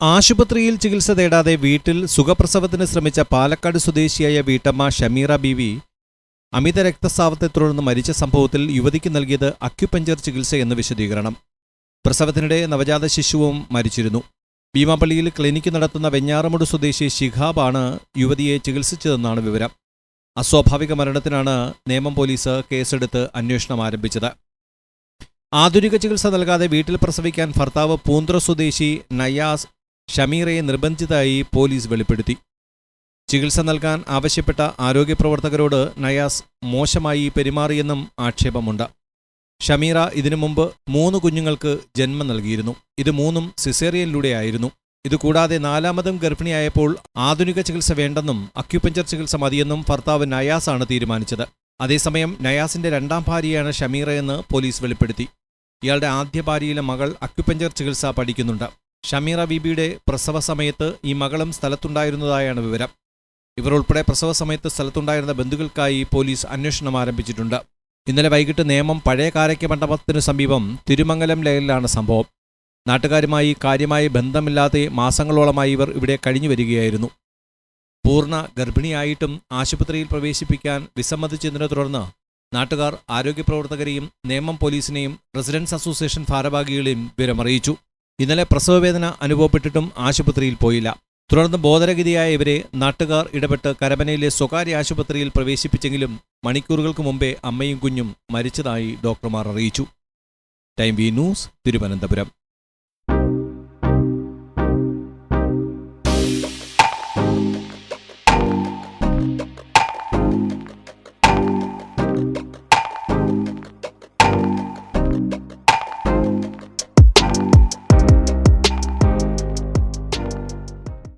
ആശുപത്രിയിൽ ചികിത്സ തേടാതെ വീട്ടിൽ സുഖപ്രസവത്തിന് ശ്രമിച്ച പാലക്കാട് സ്വദേശിയായ വീട്ടമ്മ ഷമീറ ബീവി അമിത രക്തസ്രാവത്തെ തുടർന്ന് മരിച്ച സംഭവത്തിൽ യുവതിക്ക് നൽകിയത് അക്യുപഞ്ചർ ചികിത്സ എന്ന് വിശദീകരണം. പ്രസവത്തിനിടെ നവജാത ശിശുവും മരിച്ചിരുന്നു. ഭീമാപള്ളിയിൽ ക്ലിനിക്ക് നടത്തുന്ന വെഞ്ഞാറമുട് സ്വദേശി ശിഹാബാണ് യുവതിയെ ചികിത്സിച്ചതെന്നാണ് വിവരം. അസ്വാഭാവിക മരണത്തിനാണ് നേമം പോലീസ് കേസെടുത്ത് അന്വേഷണം ആരംഭിച്ചത്. ആധുനിക ചികിത്സ നൽകാതെ വീട്ടിൽ പ്രസവിക്കാൻ ഭർത്താവ് പൂന്ത്ര സ്വദേശി നയാസ് ഷമീറയെ നിർബന്ധിതായി പോലീസ് വെളിപ്പെടുത്തി. ചികിത്സ നൽകാൻ ആവശ്യപ്പെട്ട ആരോഗ്യപ്രവർത്തകരോട് നയാസ് മോശമായി പെരുമാറിയെന്നും ആക്ഷേപമുണ്ട്. ഷമീറ ഇതിനു മുമ്പ് മൂന്ന് കുഞ്ഞുങ്ങൾക്ക് ജന്മം നൽകിയിരുന്നു. ഇത് മൂന്നും സിസേറിയനിലൂടെയായിരുന്നു. ഇതുകൂടാതെ നാലാമതും ഗർഭിണിയായപ്പോൾ ആധുനിക ചികിത്സ വേണ്ടെന്നും അക്യുപഞ്ചർ ചികിത്സ മതിയെന്നും ഭർത്താവ് നയാസാണ് തീരുമാനിച്ചത്. അതേസമയം നയാസിന്റെ രണ്ടാം ഭാര്യയാണ് ഷമീറയെന്ന് പോലീസ് വെളിപ്പെടുത്തി. ഇയാളുടെ ആദ്യ ഭാര്യയിലെ മകൾ അക്യുപഞ്ചർ ചികിത്സ പഠിക്കുന്നുണ്ട്. ഷമീറ ബീബിയുടെ പ്രസവ സമയത്ത് ഈ മകളും സ്ഥലത്തുണ്ടായിരുന്നതായാണ് വിവരം. ഇവർ ഉൾപ്പെടെ പ്രസവ സമയത്ത് സ്ഥലത്തുണ്ടായിരുന്ന ബന്ധുക്കൾക്കായി പോലീസ് അന്വേഷണം ആരംഭിച്ചിട്ടുണ്ട്. ഇന്നലെ വൈകിട്ട് നേമം പഴയ കാരയ്ക്ക് മണ്ഡപത്തിനു സമീപം തിരുമംഗലം ലയലിലാണ് സംഭവം. നാട്ടുകാരുമായി കാര്യമായി ബന്ധമില്ലാതെ മാസങ്ങളോളമായി ഇവർ ഇവിടെ കഴിഞ്ഞു വരികയായിരുന്നു. പൂർണ ഗർഭിണിയായിട്ടും ആശുപത്രിയിൽ പ്രവേശിപ്പിക്കാൻ വിസമ്മതിച്ചതിനെ തുടർന്ന് നാട്ടുകാർ ആരോഗ്യപ്രവർത്തകരെയും നേമം പോലീസിനെയും റെസിഡൻസ് അസോസിയേഷൻ ഭാരവാഹികളെയും വിവരമറിയിച്ചു. ഇന്നലെ പ്രസവവേദന അനുഭവപ്പെട്ടിട്ടും ആശുപത്രിയിൽ പോയില്ല. തുടർന്ന് ബോധരഗതിയായ ഇവരെ നാട്ടുകാർ ഇടപെട്ട് കരമനയിലെ സ്വകാര്യ ആശുപത്രിയിൽ പ്രവേശിപ്പിച്ചെങ്കിലും മണിക്കൂറുകൾക്ക് മുമ്പേ അമ്മയും കുഞ്ഞും മരിച്ചതായി ഡോക്ടർമാർ അറിയിച്ചു. Time V news Thiruvananthapuram.